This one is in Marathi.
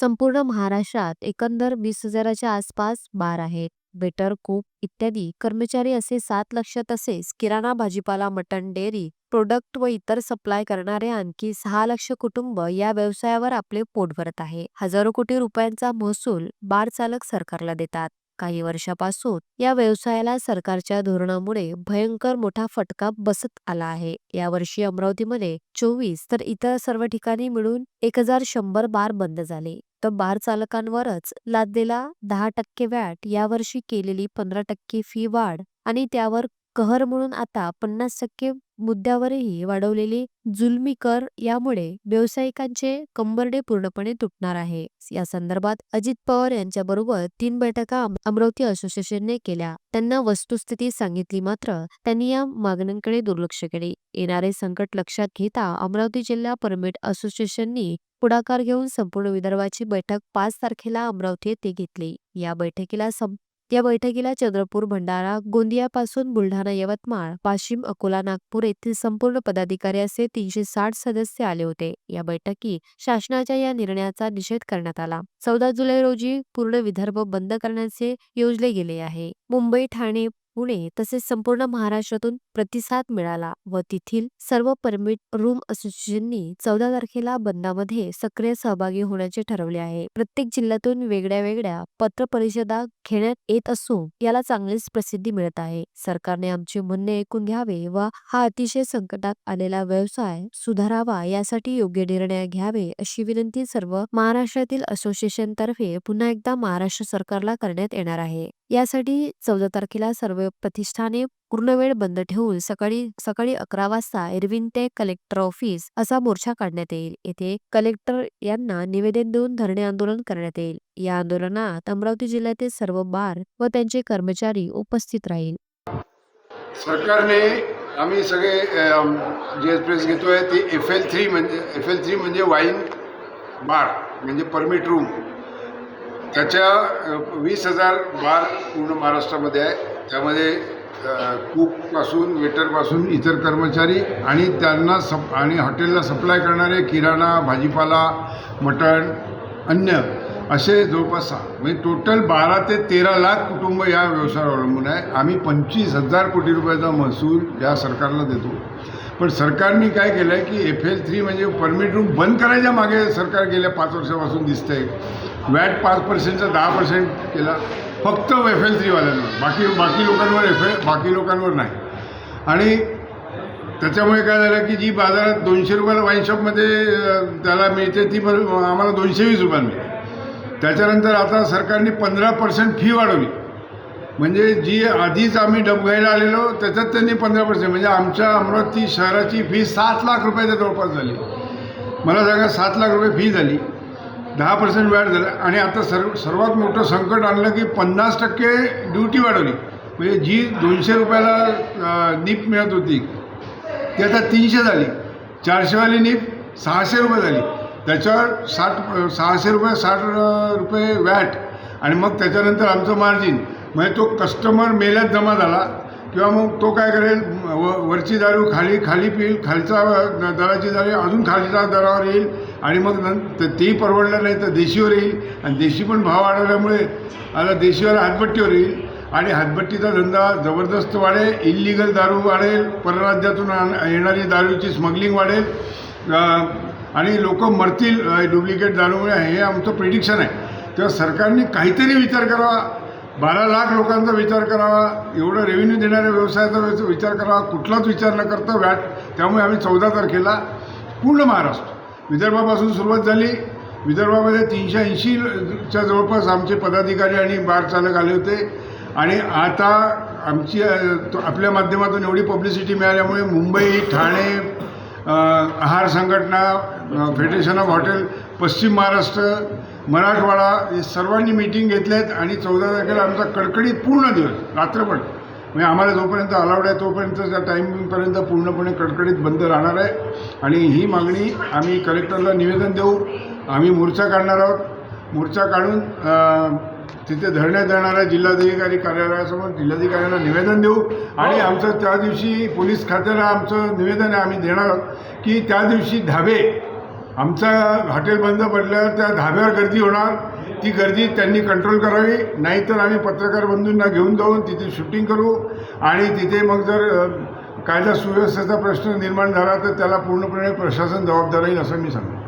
संपूर्ण महाराष्ट्रात एकंदर वीस हजाराच्या आसपास बार आहेत. बेटर कूक इत्यादी. कर्मचारी असे सात लक्ष तसेच किराणा भाजीपाला मटण डेअरी प्रोडक्ट व इतर सप्लाय करणारे आणखी सहा लक्ष कुटुंब या व्यवसायावर आपले पोट भरत आहे. हजारो कोटी रुपयांचा महसूल बार चालक सरकारला देतात. काही वर्षापासून या व्यवसायाला सरकारच्या धोरणामुळे भयंकर मोठा फटका बसत आला आहे. यावर्षी अमरावतीमध्ये चोवीस तर इतर सर्व ठिकाणी मिळून एक हजार शंभर बार बंद झाले. तर बार चालकांवरच लादलेला दहा टक्के वॅट यावर्षी केलेली पंधरा टक्के फी वाढ आणि त्यावर कहर म्हणून आता पन्नास टक्के मुद्द्यावरही वाढवलेले जुलमी कर यामुळे व्यावसायिकांचे कंबरडे पूर्णपणे तुटणार आहे. या संदर्भात अजित पवार यांच्या बरोबर तीन बैठका अमरावती असोसिएशनने केल्या. त्यांना वस्तुस्थिती सांगितली मात्र त्यांनी या मागण्यांकडे दुर्लक्ष केले. येणारे संकट लक्षात घेता अमरावती जिल्हा परमिट असोसिएशननी पुढाकार घेऊन संपूर्ण विदर्भाची बैठक पाच तारखेला अमरावती येथे घेतली. या बैठकीला सं या बैठकीला चंद्रपूर भंडारा गोंदियापासून बुलढाणा यवतमाळ वाशिम अकोला नागपूर येथील संपूर्ण पदाधिकारी असे तीनशे साठ सदस्य आले होते. या बैठकी शासनाच्या या निर्णयाचा निषेध करण्यात आला. चौदा जुलै रोजी पूर्ण विदर्भ बंद करण्याचे योजले गेले आहे. मुंबई ठाणे पुणे तसेच संपूर्ण महाराष्ट्रातून प्रतिसाद मिळाला व तेथील सर्व परमिट रूम असोसिएशननी चौदा तारखेला बंदामध्ये सक्रिय सहभागी होण्याचे ठरवले आहे. प्रत्येक जिल्ह्यातून वेगळ्या वेगळ्या पत्र परिषदा घेण्यात येत असून याला चांगलीच प्रसिद्धी मिळत आहे. सरकारने आमचे म्हणणे ऐकून घ्यावे व हा अतिशय संकटात आलेला व्यवसाय सुधारावा यासाठी योग्य निर्णय घ्यावे अशी विनंती सर्व महाराष्ट्रातील असोसिएशन तर्फे पुन्हा एकदा महाराष्ट्र सरकारला करण्यात येणार आहे. यासाठी चौदा तारखेला सर्व प्रतिष्ठाने पूर्ण वेळ बंद ठेवून सकाळी सकाळी अकरा वाजता एरविन ते कलेक्टर ऑफिस असा मोर्चा काढण्यात येईल. येथे कलेक्टर यांना निवेदन देऊन धरणे आंदोलन करण्यात येईल. या आंदोलनात अमरावती जिल्ह्यातील सर्व बार व त्यांचे कर्मचारी उपस्थित राहील. सरकारने आम्ही सगळे जे एक्सप्रेस घेतोय ते एफ एल थ्री म्हणजे एफ एल थ्री म्हणजे वाईन बार म्हणजे परमिट रूम त्याच्या वीस हजार बार पूर्ण महाराष्ट्रामध्ये आहे. त्यामध्ये कूकपासून कुकपासून वेटरपासून इतर कर्मचारी आणि त्यांना सप आणि हॉटेलला सप्लाय करणारे किराणा भाजीपाला मटण अन्न असे जवळपास सहा म्हणजे टोटल बारा ते तेरा लाख कुटुंब या व्यवसायावर अवलंबून आहे. आम्ही पंचवीस हजार कोटी रुपयाचा महसूल या सरकारला देतो. पण सरकारने काय केलं आहे की एफ एल थ्री म्हणजे परमिट रूम बंद करायच्या मागे सरकार गेल्या पाच वर्षापासून दिसतं आहे वॅट पाच पर्सेंटचा दहा पर्सेंट केला. फक्त एफ एल थ्रीवाल्यांवर बाकी बाकी लोकांवर एफ एल बाकी लोकांवर नाही. आणि त्याच्यामुळे काय झालं की जी बाजारात दोनशे रुपयाला वाईन शॉपमध्ये त्याला मिळते ती पण आम्हाला दोनशे वीस रुपयाला मिळते. त्याच्यानंतर आता सरकारने पंधरा पर्सेंट फी वाढवली. म्हणजे जी आधीच आम्ही डब घ्यायला आलेलो त्याच्यात त्यांनी पंधरा पर्सेंट म्हणजे आमच्या अमरावती शहराची फी सात लाख रुपयाच्या जवळपास झाली. मला सांगा सात लाख रुपये फी झाली. दहा पर्सेंट व्याज झालं. आणि आता सर्व सर्वात मोठं संकट आणलं की पन्नास टक्के ड्युटी वाढवली. म्हणजे जी दोनशे रुपयाला नीप मिळत होती ती आता तीनशे झाली. चारशेवाली नीप सहाशे रुपये झाली. त्याच्यावर साठ सहाशे रुपये साठ रुपये वॅट आणि मग त्याच्यानंतर आमचं मार्जिन म्हणजे तो कस्टमर मेल्यात जमा झाला. किंवा मग तो काय करेल व वरची दारू खाली खाली पिईल खालचा दराची दारू अजून खालच्या दरावर येईल आणि मग नंतर तेही परवडलं नाही तर देशीवर येईल. आणि देशी पण भाव वाढवल्यामुळे आता देशीवर हातपट्टीवर येईल. आणि हातभट्टीचा धंदा जबरदस्त वाढेल इल्लिगल दारू वाढेल परराज्यातून आण- येणारी दारूची स्मगलिंग वाढेल. आणि लोक मरतील डुप्लिकेट दारूमुळे हे आमचं प्रिडिक्शन आहे. तेव्हा सरकारने काहीतरी विचार करावा. बारा लाख लोकांचा विचार करावा एवढं रेव्हेन्यू देणाऱ्या व्यवसायाचा विचार करावा कुठलाच विचार न करता वॅट त्यामुळे आम्ही चौदा तारखेला पूर्ण महाराष्ट्र. विदर्भापासून सुरुवात झाली. विदर्भामध्ये तीनशे ऐंशीच्या जवळपास आमचे पदाधिकारी आणि बार चालक आले होते. आणि आता आमची तो- आपल्या माध्यमातून एवढी पब्लिसिटी मिळाल्यामुळे मुंबई ठाणे आहार संघटना फेडरेशन ऑफ हॉटेल पश्चिम महाराष्ट्र मराठवाडा हे सर्वांनी मिटिंग घेतल्यात आणि चौदा तारखेला आमचा कडकडीत पूर्ण दिवस रात्रभर. म्हणजे आम्हाला जोपर्यंत अलाउड आहे तोपर्यंत त्या टाईमपर्यंत पूर्णपणे कडकडीत बंद राहणार आहे. आणि ही मागणी आम्ही कलेक्टरला निवेदन देऊ. आम्ही मोर्चा काढणार आहोत. मोर्चा काढून तिथे धरण्यात येणाऱ्या जिल्हाधिकारी कार्यालयासमोर जिल्हाधिकाऱ्यांना निवेदन देऊ. आणि आमचं त्या दिवशी पोलीस खात्याला आमचं निवेदन आहे. आम्ही देणार आहोत की त्या दिवशी ढाबे आमचं हॉटेल बंद पडल्यावर त्या धाब्यावर गर्दी होणार. ती गर्दी त्यांनी कंट्रोल करावी. नाहीतर आम्ही पत्रकार बंधूंना घेऊन जाऊन तिथे शूटिंग करू. आणि तिथे मग जर कायदा सुव्यवस्थेचा प्रश्न निर्माण झाला तर त्याला पूर्णपणे प्रशासन जबाबदार राहील असं मी सांगतो.